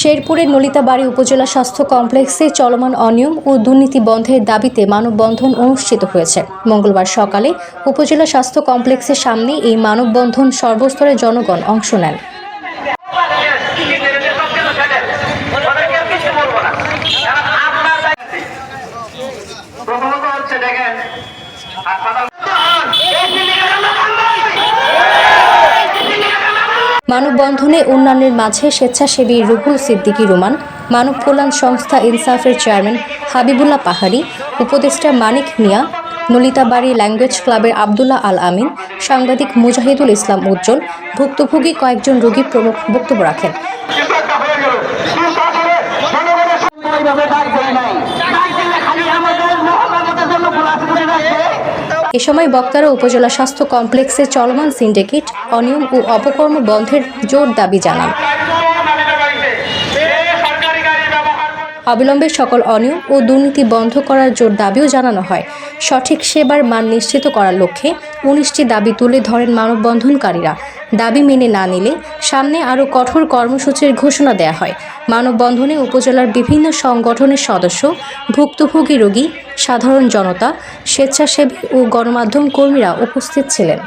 শেরপুরের নলিতাবাড়ি উপজেলা স্বাস্থ্য কমপ্লেক্সে চলমান অনিয়ম ও দুর্নীতি বন্ধের দাবিতে মানববন্ধন অনুষ্ঠিত হয়েছে। মঙ্গলবার সকালে উপজেলা স্বাস্থ্য কমপ্লেক্সের সামনে এই মানববন্ধন সর্বস্তরের জনগণ অংশ নেন। মানববন্ধনে উন্নয়নের মাঝে স্বেচ্ছাসেবী রুহুল সিদ্দিকী রোমান, মানব কল্যাণ সংস্থা ইনসাফের চেয়ারম্যান হাবিবুল্লাহ পাহাড়ি, উপদেষ্টা মানিক মিয়া, নলিতাবাড়ি ল্যাঙ্গুয়েজ ক্লাবের আবদুল্লাহ আল আমিন, সাংবাদিক মুজাহিদুল ইসলাম উজ্জ্বল, ভুক্তভোগী কয়েকজন রোগী প্রমুখ বক্তব্য রাখেন। এ সময় বক্তারা উপজেলা স্বাস্থ্য কমপ্লেক্সে চলমান সিন্ডিকেট, অনিয়ম ও অপকর্ম বন্ধের জোর দাবি জানান। অবিলম্বে সকল অনিয়ম ও দুর্নীতি বন্ধ করার জোর দাবিও জানানো হয়। সঠিক সেবার মান নিশ্চিত করার লক্ষ্যে উনিশটি দাবি তুলে ধরেন মানববন্ধনকারীরা। দাবি মেনে না নিলে সামনে আরও কঠোর কর্মসূচির ঘোষণা দেয়া হয়। মানববন্ধনে উপজেলার বিভিন্ন সংগঠনের সদস্য, ভুক্তভোগী রোগী, সাধারণ জনতা, স্বেচ্ছাসেবী ও গণমাধ্যম কর্মীরা উপস্থিত ছিলেন।